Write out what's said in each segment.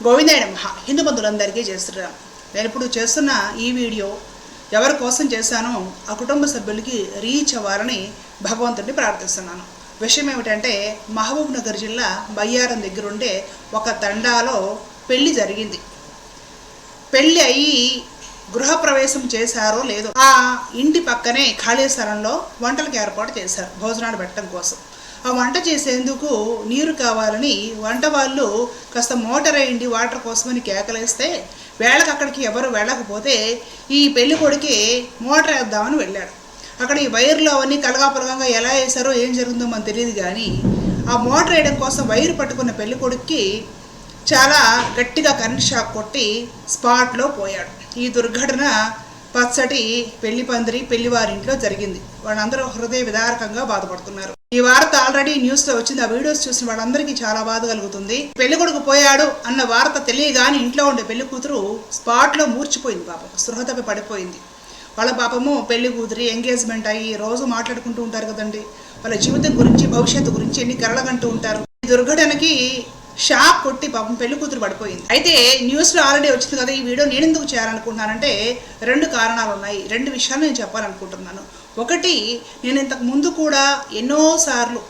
గోవిందాయ మహా హిందూ బంధువులందరికీ చేస్తున్నాం నేను ఇప్పుడు చేస్తున్న ఈ వీడియో ఎవరి కోసం చేశానో ఆ కుటుంబ సభ్యులకి రీచ్ అవ్వాలని భగవంతుడిని ప్రార్థిస్తున్నాను. విషయం ఏమిటంటే మహబూబ్ నగర్ జిల్లా బయ్యారం దగ్గరుండే ఒక తండాలో పెళ్ళి జరిగింది. పెళ్ళి అయ్యి గృహప్రవేశం చేశారో లేదో ఆ ఇంటి పక్కనే ఖాళీ స్థలంలో వంటలకు ఏర్పాటు చేశారు. భోజనాలు పెట్టడం కోసం. ఆ వంట చేసేందుకు నీరు కావాలని వంట వాళ్ళు కాస్త మోటార్ అయ్యండి వాటర్ కోసమని కేకలేస్తే వేళకు అక్కడికి ఎవరు వెళ్ళకపోతే ఈ పెళ్ళి కొడుకి మోటార్ వేద్దామని వెళ్ళాడు. అక్కడ ఈ వైర్లు అవన్నీ కలగాపలగంగా ఎలా వేశారో ఏం జరుగుతుందో మనకు తెలియదు కానీ ఆ మోటార్ వేయడం కోసం వైరు పట్టుకున్న పెళ్ళి కొడుక్కి చాలా గట్టిగా కరెంట్ షాక్ కొట్టి స్పాట్లో పోయాడు. ఈ దుర్ఘటన పచ్చటి పెళ్ళి పందిరి పెళ్ళివారింట్లో జరిగింది. వాళ్ళందరూ హృదయ విదారకంగా బాధపడుతున్నారు. ఈ వార్త ఆల్రెడీ న్యూస్లో వచ్చింది. ఆ వీడియోస్ చూసిన వాళ్ళందరికీ చాలా బాధ కలుగుతుంది. పెళ్ళి కొడుకు పోయాడు అన్న వార్త తెలియగానే ఇంట్లో ఉండే పెళ్ళి కూతురు స్పాట్లో మూర్చిపోయింది పాపం. స్పృహ తప్పి పడిపోయింది. వాళ్ళ పాపము పెళ్ళి కూతురి ఎంగేజ్మెంట్ అయ్యి రోజు మాట్లాడుకుంటూ ఉంటారు కదండి. వాళ్ళ జీవితం గురించి భవిష్యత్తు గురించి ఎన్ని కలలకంటూ ఉంటారు. ఈ దుర్ఘటనకి షాక్ కొట్టి పాపం పెళ్ళి కూతురు పడిపోయింది. అయితే న్యూస్లో ఆల్రెడీ వచ్చింది కదా ఈ వీడియో నేను ఎందుకు చేయాలనుకుంటున్నానంటే రెండు కారణాలు ఉన్నాయి. రెండు విషయాలు నేను చెప్పాలనుకుంటున్నాను. ఒకటి నేను ఇంతకు ముందు కూడా ఎన్నోసార్లు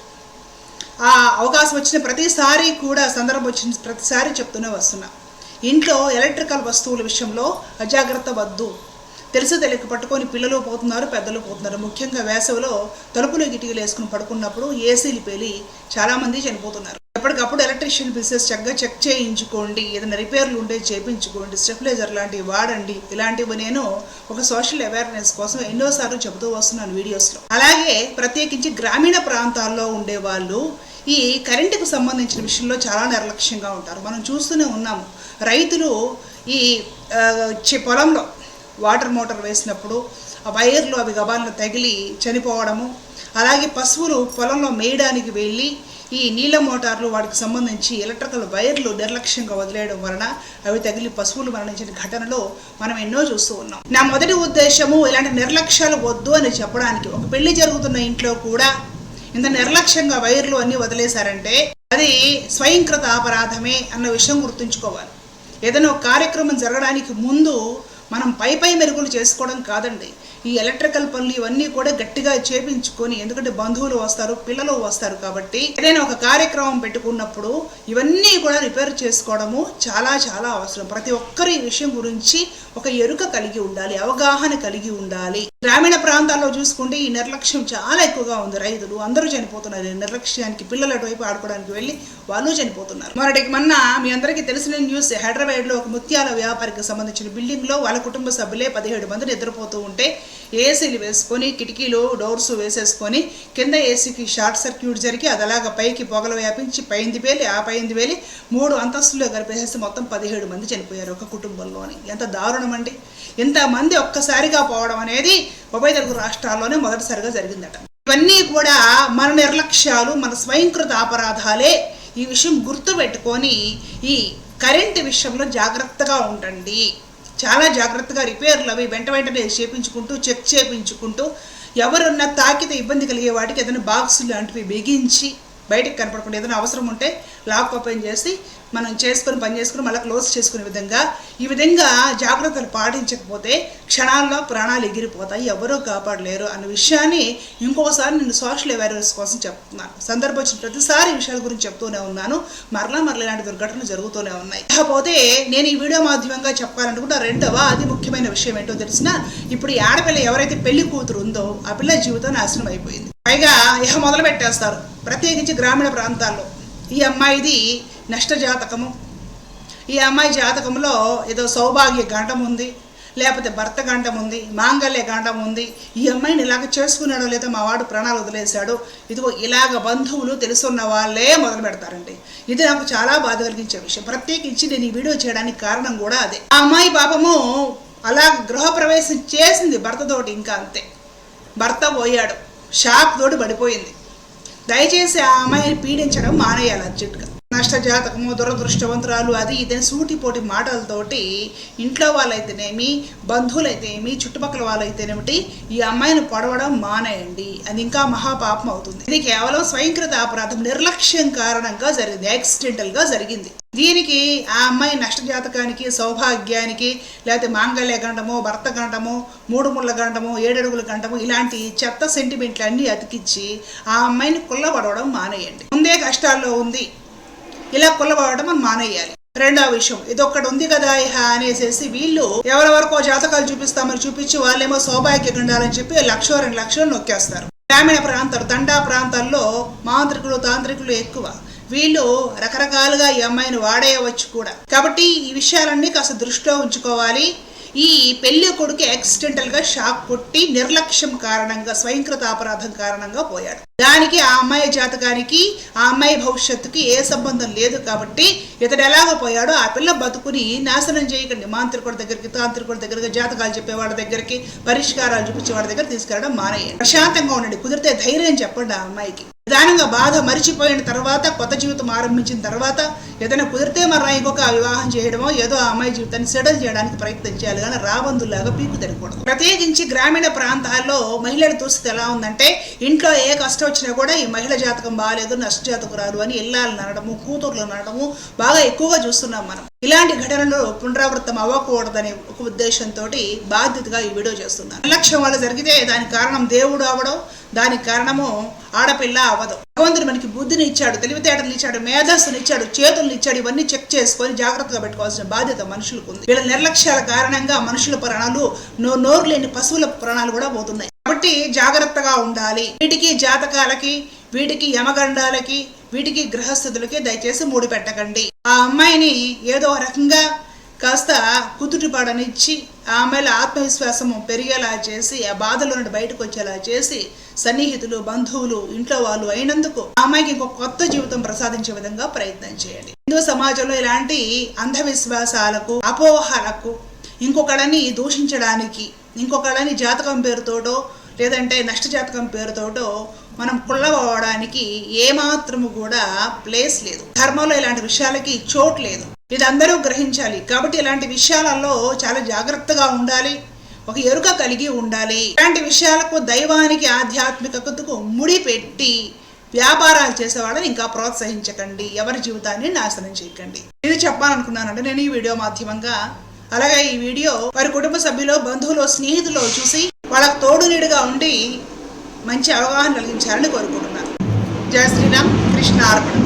ఆ అవకాశం వచ్చిన ప్రతిసారి కూడా సందర్భం వచ్చిన ప్రతిసారి చెప్తూనే వస్తున్నా. ఇంట్లో ఎలక్ట్రికల్ వస్తువుల విషయంలో అజాగ్రత్త వద్దు. తెలుసు తెలియక పట్టుకొని పిల్లలు పోతున్నారు పెద్దలు పోతున్నారు. ముఖ్యంగా వేసవిలో తలుపులు గిటికలు వేసుకుని పడుకున్నప్పుడు ఏసీలు పేలి చాలామంది చనిపోతున్నారు. ఎప్పటికప్పుడు ఎలక్ట్రీషియన్ బిజినెస్ చక్కగా చెక్ చేయించుకోండి ఏదైనా రిపేర్లు ఉంటే చేయించుకోండి స్టెఫ్లైజర్ లాంటివి వాడండి. ఇలాంటివి నేను ఒక సోషల్ అవేర్నెస్ కోసం ఎన్నోసార్లు చెబుతూ వస్తున్నాను వీడియోస్లో. అలాగే ప్రత్యేకించి గ్రామీణ ప్రాంతాల్లో ఉండే వాళ్ళు ఈ కరెంటుకు సంబంధించిన విషయంలో చాలా నిర్లక్ష్యంగా ఉంటారు. మనం చూస్తూనే ఉన్నాము రైతులు ఈ పొలంలో వాటర్ మోటార్ వేసినప్పుడు ఆ వైర్లు అవి గబాలను తగిలి చనిపోవడము అలాగే పశువులు పొలంలో మేయడానికి వెళ్ళి ఈ నీళ్ళ మోటార్లు వాటికి సంబంధించి ఎలక్ట్రికల్ వైర్లు నిర్లక్ష్యంగా వదిలేయడం వలన అవి తగిలి పశువులు మరణించిన ఘటనలో మనం ఎన్నో చూస్తూ ఉన్నాం. నా మొదటి ఉద్దేశము ఇలాంటి నిర్లక్ష్యాలు వద్దు అని చెప్పడానికి ఒక పెళ్ళి జరుగుతున్న ఇంట్లో కూడా ఇంత నిర్లక్ష్యంగా వైర్లు అన్నీ వదిలేశారంటే అది స్వయంకృత అపరాధమే అన్న విషయం గుర్తుంచుకోవాలి. ఏదైనా కార్యక్రమం జరగడానికి ముందు మనం పై పై మెరుగులు చేసుకోవడం కాదండి. ఈ ఎలక్ట్రికల్ పనులు ఇవన్నీ కూడా గట్టిగా చేపించుకొని ఎందుకంటే బంధువులు వస్తారు పిల్లలు వస్తారు కాబట్టి ఏదైనా ఒక కార్యక్రమం పెట్టుకున్నప్పుడు ఇవన్నీ కూడా రిపేర్ చేసుకోవడము చాలా చాలా అవసరం. ప్రతి ఒక్కరి ఈ విషయం గురించి ఒక ఎరుక కలిగి ఉండాలి అవగాహన కలిగి ఉండాలి. గ్రామీణ ప్రాంతాల్లో చూసుకుంటే ఈ నిర్లక్ష్యం చాలా ఎక్కువగా ఉంది. రైతులు అందరూ చనిపోతున్నారు. నిర్లక్ష్యానికి పిల్లల వైపు ఆడుకోవడానికి వెళ్ళి వాళ్ళు చనిపోతున్నారు. మొన్నటికి మొన్న మీ అందరికీ తెలిసిన న్యూస్ హైదరాబాద్లో ఒక ముత్యాల వ్యాపారికి సంబంధించిన బిల్డింగ్లో వాళ్ళ కుటుంబ సభ్యులే పదిహేడు మంది నిద్రపోతూ ఉంటే ఏసీలు వేసుకొని కిటికీలు డోర్స్ వేసేసుకొని కింద ఏసీకి షార్ట్ సర్క్యూట్ జరిగి అది అలాగ పైకి పొగలు వ్యాపించి పైంది వేలి ఆ పైంది వేలి మూడు అంతస్తుల్లో కలిపేసేసి మొత్తం పదిహేడు మంది చనిపోయారు ఒక కుటుంబంలోని. ఎంత దారుణం అండి ఇంతమంది ఒక్కసారిగా పోవడం అనేది ఉభయ తెలుగు రాష్ట్రాల్లోనే మొదటిసారిగా జరిగిందట. ఇవన్నీ కూడా మన నిర్లక్ష్యాలు మన స్వయంకృత అపరాధాలే. ఈ విషయం గుర్తుపెట్టుకొని ఈ కరెంటు విషయంలో జాగ్రత్తగా ఉండండి. చాలా జాగ్రత్తగా రిపేర్లు అవి వెంట వెంటనే చేపించుకుంటూ చెక్ చేపించుకుంటూ ఎవరున్నా తాకితే ఇబ్బంది కలిగే వాటికి ఏదైనా బాక్సులు లాంటివి బిగించి బయటకు కనపడకుండా ఏదైనా అవసరం ఉంటే లాక్ ఓపెన్ చేసి మనం చేసుకొని పని చేసుకొని మళ్ళీ క్లోజ్ చేసుకునే విధంగా ఈ విధంగా జాగ్రత్తలు పాటించకపోతే క్షణాల్లో ప్రాణాలు ఎగిరిపోతాయి ఎవరూ కాపాడలేరు అన్న విషయాన్ని ఇంకోసారి నేను సోషల్ అవేర్నెస్ కోసం చెప్తున్నాను. సందర్భం వచ్చిన ప్రతిసారి ఈ విషయాల గురించి చెప్తూనే ఉన్నాను. మరలా మరలా ఇలాంటి దుర్ఘటనలు జరుగుతూనే ఉన్నాయి. కాకపోతే నేను ఈ వీడియో మాధ్యమంగా చెప్పాలనుకుంటే రెండవ అది ముఖ్యమైన విషయం ఏంటో తెలిసిన ఇప్పుడు ఈ ఆడపిల్ల ఎవరైతే పెళ్ళి కూతురు ఉందో ఆ పిల్ల జీవితం నాశనం అయిపోయింది. పైగా ఇహ మొదలు పెట్టేస్తారు. ప్రత్యేకించి గ్రామీణ ప్రాంతాల్లో. ఈ అమ్మాయిది నష్ట జాతకము. ఈ అమ్మాయి జాతకంలో ఏదో సౌభాగ్య గంటం ఉంది లేకపోతే భర్త గంటం ఉంది మాంగళ్య గంటం ఉంది. ఈ అమ్మాయిని ఇలాగ చేసుకున్నాడో లేదో మా వాడు ప్రాణాలు వదిలేశాడు. ఇదిగో ఇలాగ బంధువులు తెలుసున్న వాళ్ళే మొదలు పెడతారండి. ఇది నాకు చాలా బాధ కలిగించే విషయం. ప్రత్యేకించి నేను ఈ వీడియో చేయడానికి కారణం కూడా అదే. ఆ అమ్మాయి పాపము అలా గృహప్రవేశం చేసింది భర్తతోటి ఇంకా అంతే. భర్త పోయాడు. షాక్ తోటి పడిపోయింది. దయచేసి ఆ అమ్మాయిని పీడించడం మానేయాలి అర్జెంటుగా. నష్టజాతకము దురదృష్టవంతురాలు అది ఇదని సూటిపోటి మాటలతోటి ఇంట్లో వాళ్ళైతేనేమి బంధువులైతేనేమి చుట్టుపక్కల వాళ్ళైతేనేమిటి ఈ అమ్మాయిని పొడవడం మానేయండి. అది ఇంకా మహాపాపం అవుతుంది. ఇది కేవలం స్వయంకృత అపరాధం నిర్లక్ష్యం కారణంగా జరిగింది యాక్సిడెంటల్గా జరిగింది. దీనికి ఆ అమ్మాయి నష్టజాతకానికి సౌభాగ్యానికి లేకపోతే మాంగళ్య గండము భర్త గండము మూడు ముళ్ళ గండము ఏడడుగుల గండము ఇలాంటి చెత్త సెంటిమెంట్లు అతికించి ఆ అమ్మాయిని కుల్లబడవడం మానేయండి. ముందే కష్టాల్లో ఉంది. ఇలా కులబడటం మనం మానేయాలి. రెండో విషయం ఇది ఉంది కదా ఇహ అనేసేసి వీళ్ళు ఎవరెవరికో జాతకాలు చూపిస్తామని చూపించి వాళ్ళేమో సౌభాగ్య గండాలని చెప్పి లక్ష రెండు లక్షలు నొక్కేస్తారు. గ్రామీణ ప్రాంతాలు తండా ప్రాంతాల్లో మాంత్రికులు తాంత్రికులు ఎక్కువ. వీళ్ళు రకరకాలుగా ఈ అమ్మాయిని వాడేయవచ్చు కూడా. కాబట్టి ఈ విషయాలన్నీ కాస్త దృష్టిలో ఉంచుకోవాలి. ఈ పెళ్ళి కొడుకు యాక్సిడెంటల్గా షాక్ కొట్టి నిర్లక్ష్యం కారణంగా స్వయంకృత అపరాధం కారణంగా పోయాడు. దానికి ఆ అమ్మాయి జాతకానికి ఆ అమ్మాయి భవిష్యత్తుకి ఏ సంబంధం లేదు కాబట్టి ఇతడు ఎలాగ పోయాడో ఆ పిల్ల బతుకుని నాశనం చేయకండి. మాంత్రికుడి దగ్గరికి తాంత్రికుడి దగ్గరికి జాతకాలు చెప్పేవాడి దగ్గరికి పరిష్కారాలు చూపించేవాడి దగ్గర తీసుకెళ్ళడం మానేయండి. ప్రశాంతంగా ఉండండి. కుదిరితే ధైర్యం చెప్పండి ఆ అమ్మాయికి. నిదానంగా బాధ మరిచిపోయిన తర్వాత కొత్త జీవితం ఆరంభించిన తర్వాత ఏదైనా కుదిరితే మరి ఇంకొక వివాహం చేయడమో ఏదో ఆ అమ్మాయి జీవితాన్ని సెటిల్ చేయడానికి ప్రయత్నం చేయాలి. కానీ రాబందులాగా పీకు తిరగకూడదు ప్రత్యేకించి గ్రామీణ ప్రాంతాల్లో మహిళల దుస్థితి ఎలా ఉందంటే ఇంట్లో ఏ కష్టం వచ్చినా కూడా ఈ మహిళ జాతకం బాగాలేదు నష్ట జాతకురాలు అని ఇల్లాలు నడము కూతుర్లు నడము బాగా ఎక్కువగా చూస్తున్నాం మనం. ఇలాంటి ఘటనలు పునరావృతం అవ్వకూడదనే ఒక ఉద్దేశంతో బాధ్యతగా ఈ వీడియో చేస్తున్నాను నిర్లక్ష్యం వల్ల జరిగితే దానికి కారణం దేవుడు అవడం దానికి కారణము ఆడపిల్ల అవ్వదు. భగవంతుడు మనకి బుద్ధిని ఇచ్చాడు తెలివితేటలు ఇచ్చాడు మేధస్సుని ఇచ్చాడు చేతులను ఇచ్చాడు ఇవన్నీ చెక్ చేసుకొని జాగ్రత్తగా పెట్టుకోవాల్సిన బాధ్యత మనుషులకు ఉంది. వీళ్ళ నిర్లక్ష్యాల కారణంగా మనుషుల ప్రాణాలు నో నోరు లేని పశువుల ప్రాణాలు కూడా పోతున్నాయి. కాబట్టి జాగ్రత్తగా ఉండాలి. వీటికి జాతకాలకి వీటికి యమగండాలకి వీటికి గ్రహస్థితులకి దయచేసి మూడు పెట్టకండి. ఆ అమ్మాయిని ఏదో రకంగా కాస్త కుదుటిపడనిచ్చి ఆ అమ్మాయిల ఆత్మవిశ్వాసము పెరిగేలా చేసి ఆ బాధలో నుండి బయటకు వచ్చేలా చేసి సన్నిహితులు బంధువులు ఇంట్లో వాళ్ళు అయినందుకు ఆ అమ్మాయికి ఇంకొక కొత్త జీవితం ప్రసాదించే విధంగా ప్రయత్నం చేయండి. హిందూ సమాజంలో ఇలాంటి అంధవిశ్వాసాలకు అపోహలకు ఇంకొకళ్ళని దూషించడానికి ఇంకొకళ్ళని జాతకం పేరుతోటో లేదంటే నష్టజాతకం పేరుతోటో మనం కుళ్ళవడానికి ఏమాత్రము కూడా ప్లేస్ లేదు. ధర్మంలో ఇలాంటి విషయాలకి చోటు లేదు. ఇది అందరూ గ్రహించాలి. కాబట్టి ఇలాంటి విషయాలలో చాలా జాగ్రత్తగా ఉండాలి. ఒక ఎరుక కలిగి ఉండాలి. ఇలాంటి విషయాలకు దైవానికి ఆధ్యాత్మికతకు ముడి పెట్టి వ్యాపారాలు చేసేవాళ్ళని ఇంకా ప్రోత్సహించకండి. ఎవరి జీవితాన్ని నాశనం చేయకండి. ఇది చెప్పాలనుకున్నానంటే నేను ఈ వీడియో మాధ్యమంగా అలాగే ఈ వీడియో వారి కుటుంబ సభ్యులు బంధువులు స్నేహితులు చూసి వాళ్ళకు తోడు నీడుగా ఉండి మంచి అవగాహన కలిగించాలని కోరుకుంటున్నాను. జయ శ్రీరామ్ కృష్ణ అర్పణ